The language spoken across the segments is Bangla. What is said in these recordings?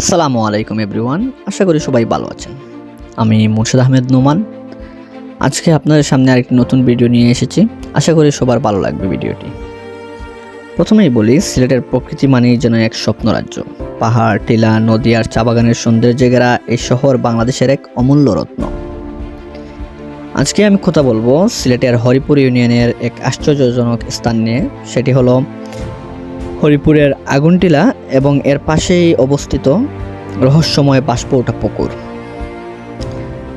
আসসালামু আলাইকুম এভরিওয়ান আশা করি সবাই ভালো আছেন। আমি মুর্শিদ আহমেদ নোমান। আজকে আপনাদের সামনে আরেকটি নতুন ভিডিও নিয়ে এসেছি। আশা করি সবার ভালো লাগবে ভিডিওটি প্রথমেই বলি, সিলেটের প্রকৃতি মানেই যেন এক স্বপ্ন রাজ্য পাহাড়, টিলা, নদী আর চা বাগানের সৌন্দর্যে ঘেরা এই শহর বাংলাদেশের এক অমূল্য রত্ন। আজকে আমি কথা বলব সিলেটের হরিপুর ইউনিয়নের এক আশ্চর্যজনক স্থান নিয়ে। সেটি হলো হরিপুরের আগুনটিলা এবং এর পাশেই অবস্থিত রহস্যময় বাষ্পওটা পুকুর।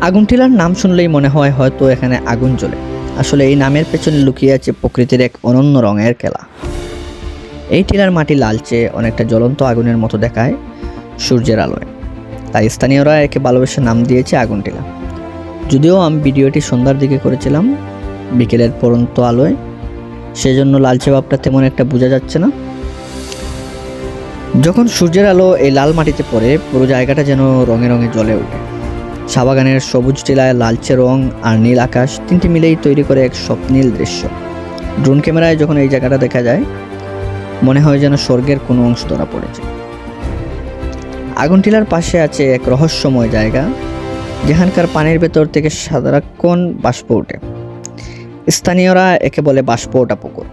আগুনটিলার নাম শুনলেই মনে হয় হয়তো এখানে আগুন জ্বলে। আসলে এই নামের পেছনে লুকিয়ে আছে প্রকৃতির এক অনন্য রঙের খেলা। এই টিলার মাটি লালচে, অনেকটা জ্বলন্ত আগুনের মতো দেখায় সূর্যের আলোয়। তাই স্থানীয়রা একে ভালোবেসে নাম দিয়েছে আগুনটিলা। যদিও আমি ভিডিওটি সন্ধ্যার দিকে করেছিলাম, বিকেলের পরন্ত আলোয়। সেজন্য লালচে ভাবটা তেমন একটা বোঝা যাচ্ছে না। যখন সূর্যের আলো এই লাল মাটিতে পড়ে, পুরো জায়গাটা যেন রঙে রঙে জ্বলে ওঠে। চা বাগানের সবুজ টিলায় লালচে রং আর নীল আকাশ তিনটি মিলেই তৈরি করে এক স্বপ্নীল দৃশ্য। ড্রোন ক্যামেরায় যখন এই জায়গাটা দেখা যায়, মনে হয় যেন স্বর্গের কোনো অংশ ধরা পড়েছে। আগুন টিলার পাশে আছে এক রহস্যময় জায়গা, যেখানকার পানির ভেতর থেকে সাদারাক্ষণ বাষ্প ওঠে। স্থানীয়রা একে বলে বাষ্প ওটা পুকুর।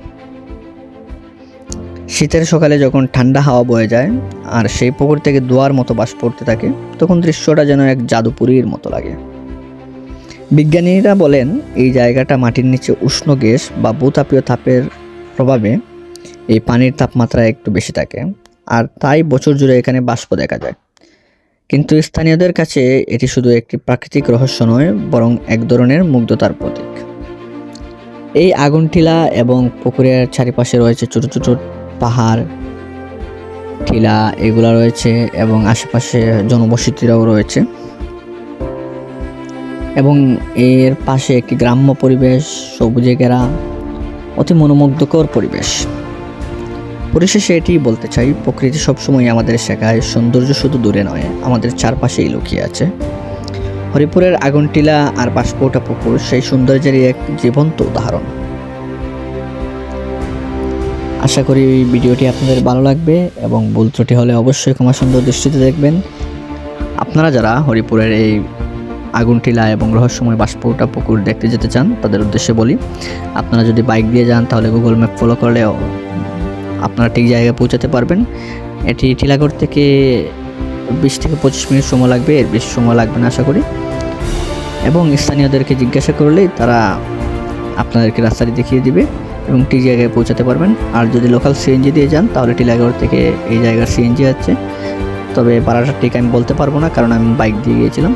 শীতের সকালে যখন ঠান্ডা হাওয়া বয়ে যায় আর সেই পুকুর থেকে দোয়ার মতো বাস পড়তে থাকে, তখন দৃশ্যটা যেন এক জাদুপুরীর মতো লাগে। বিজ্ঞানীরা বলেন, এই জায়গাটা মাটির নিচে উষ্ণ গ্যাস বা ভূতাপীয় তাপের প্রভাবে এই পানির তাপমাত্রা একটু বেশি থাকে, আর তাই বছর জুড়ে এখানে বাষ্প দেখা যায়। কিন্তু স্থানীয়দের কাছে এটি শুধু একটি প্রাকৃতিক রহস্য নয়, বরং এক ধরনের মুগ্ধতার প্রতীক। এই আগুনটিলা এবং পুকুরের চারিপাশে রয়েছে ছোট ছোট পাহাড়, টিলা এগুলা রয়েছে এবং আশেপাশে জনবসতিরাও রয়েছে। এবং এর পাশে একটি গ্রাম্য পরিবেশ, সবুজে ঘেরা, অতি মনোমুগ্ধকর পরিবেশ। পরিশেষে এটি বলতে চাই, প্রকৃতি সবসময় আমাদের শেখায়, সৌন্দর্য শুধু দূরে নয়, আমাদের চারপাশেই লুকিয়ে আছে। হরিপুরের আগুনটিলা আর বাষ্পোটা পুকুর সেই সৌন্দর্যেরই এক জীবন্ত উদাহরণ। আশা করি ভিডিওটি আপনাদের ভালো লাগবে এবং ভুল ত্রুটি হলে অবশ্যই ক্ষমা সুন্দর দৃষ্টিতে দেখবেন। আপনারা যারা হরিপুরের এই আগুনটিলা এবং রহস্যময় বাষ্পটা পুকুর দেখতে যেতে চান, তাদের উদ্দেশ্যে বলি, আপনারা যদি বাইক দিয়ে যান, তাহলে গুগল ম্যাপ ফলো করলে আপনারা ঠিক জায়গায় পৌঁছাতে পারবেন। এটি টিলাগড় থেকে বিশ থেকে পঁচিশ মিনিট সময় লাগবে, এর বেশি সময় লাগবে না, আশা করি। এবং স্থানীয়দেরকে জিজ্ঞাসা করলেই তারা আপনাদেরকে রাস্তাটি দেখিয়ে দিবে। এবং ঠিক জায়গায় পৌঁছাতে পারবেন। আর যদি লোকাল সিএনজি দিয়ে যান, তাহলে টিলাগড় থেকে এই জায়গার সিএনজি আছে। তবে ভাড়াটা ঠিক আমি বলতে পারব না, কারণ আমি বাইক দিয়ে গিয়েছিলাম।